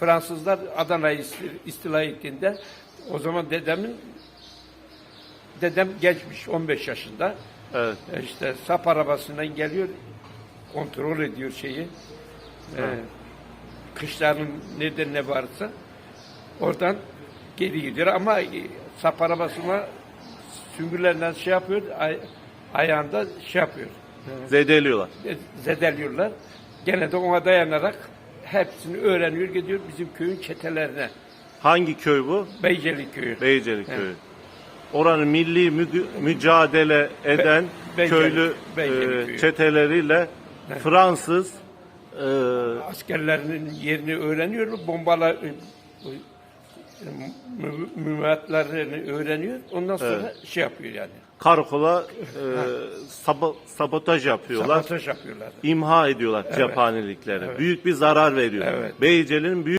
Fransızlar Adana'yı isti- istila ettiğinde o zaman dedemin dedem gençmiş 15 yaşında. Evet. E İşte sap arabasından geliyor kontrol ediyor şeyi. E, kışların nerede ne varsa oradan geri gidiyor ama e, sap arabasına süngülerden şey yapıyor ay- ayağında şey yapıyor. Zedeliyorlar. E, zedeliyorlar. Gene de ona dayanarak hepsini öğreniyor gidiyor bizim köyün çetelerine. Hangi köy bu? Beycelik köyü. Beycelik köyü. Oranın milli mügü- mücadele eden Beycelik- köylü Beycelik e, çeteleriyle Fransız e, askerlerinin yerini öğreniyor, bombala e, mü- öğreniyor. Ondan sonra şey yapıyor yani. karakola e, sabo- sabotaj yapıyorlar. Sabotaj yapıyorlar. imha ediyorlar cephanelikleri. Büyük bir zarar veriyor. Evet. Beyce'nin büyük